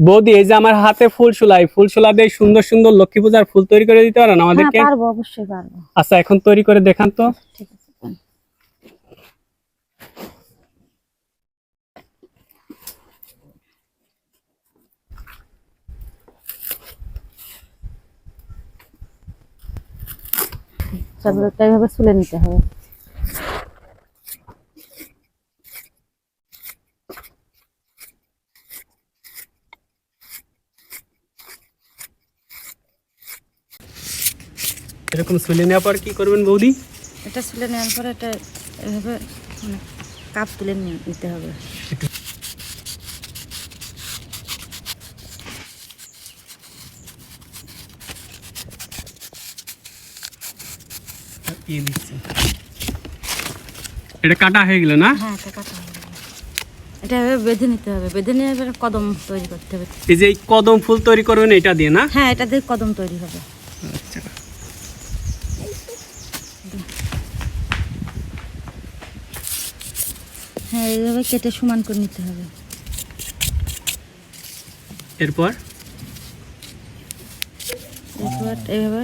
বৌদি এই যে আমার হাতে ফুল সুলাই ফুল সুলা দিয়ে সুন্দর সুন্দর লক্ষ্মী পূজার ফুল তৈরি করে দিতে পারেন হ্যাঁ আমাদেরকে? পারব অবশ্যই পারব। আচ্ছা এখন তৈরি করে দেখান তো। ঠিক আছে। এইভাবে তুলে নিতে হবে। এরকম সুলে নেওয়ার পর কি করবেন বৌদি? এটা তুলে নেওয়ার পরে এটা এভাবে মানে কাপ তুলে নিতে হবে। এটা কাটা হয়ে গেল না? হ্যাঁ এটা কাটা হবে এটা এভাবে বেঁধে নিতে হবে। বেঁধে নিয়ে কদম তৈরি করতে হবে। এই যে কদম ফুল তৈরি করবেন এটা দিয়ে না? হ্যাঁ এটা দিয়ে কদম তৈরি হবে। হ্যাঁ এইভাবে কেটে সমান করে নিতে হবে। এরপর? এরপর এইভাবে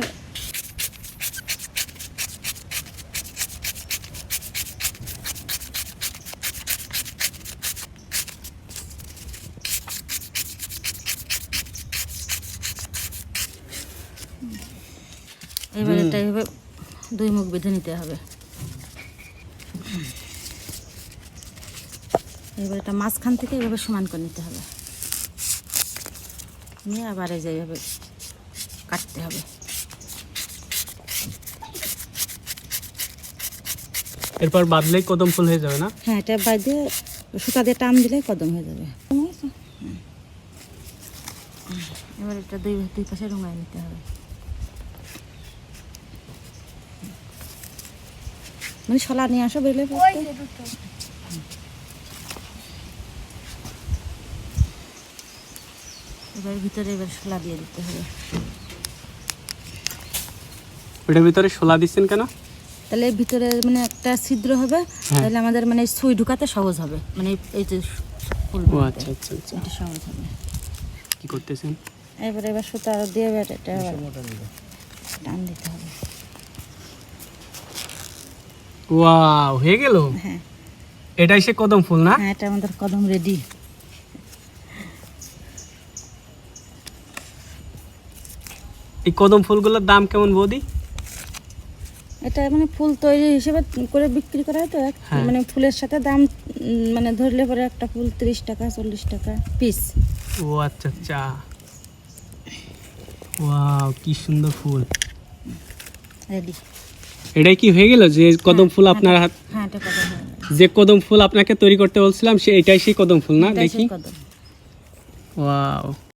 এবার এটা এইভাবে দুই মুখ বেঁধে নিতে হবে। এবার এটা মাঝখান থেকে এইভাবে সমান করে নিতে হবে। নিয়ে আবার এই যে এইভাবে কাটতে হবে। এরপর বাদলেই কদম ফুল হয়ে যাবে না? হ্যাঁ এটা বাইরে সুতা দিয়ে টান দিলেই কদম হয়ে যাবে। হুম। এবার এটা দুই দুই পাশে রঙায় নিতে হবে। মানে শলা নিয়ে আসো বেলে এবার ভিতরে এবার শলা দিয়ে দিতে হবে। ওটার ভিতরে শোলা দিচ্ছেন কেন? তাহলে ভিতরে মানে একটা ছিদ্র হবে তাহলে আমাদের মানে সুই ঢুকাতে সহজ হবে। মানে এই- যে ফুল ও আচ্ছা আচ্ছা আচ্ছা। এটা সহজ হবে। কি করতেছেন? এবারে এবার সুতা দিয়ে এবার এটা টান দিতে হবে। ওয়াও হয়ে গেল? হ্যাঁ। এটাই সে কদম ফুল না? হ্যাঁ এটা আমাদের কদম রেডি। এই কদম ফুলগুলোর দাম কেমন বৌদি? এটা মানে ফুল তৈরি হিসেবে করে বিক্রি করা হয় তো হ্যাঁ। মানে ফুলের সাথে দাম মানে ধরলে পরে একটা ফুল তিরিশ টাকা চল্লিশ টাকা পিস ও আচ্ছা আচ্ছা। ওয়াও কি সুন্দর ফুল। রেডি এটাই কি হয়ে গেল যে কদম ফুল আপনার হাত হ্যাঁ এটা কদম যে কদম ফুল আপনাকে তৈরি করতে বলছিলাম সে এটাই সেই কদম ফুল না দেখি। ওয়াও।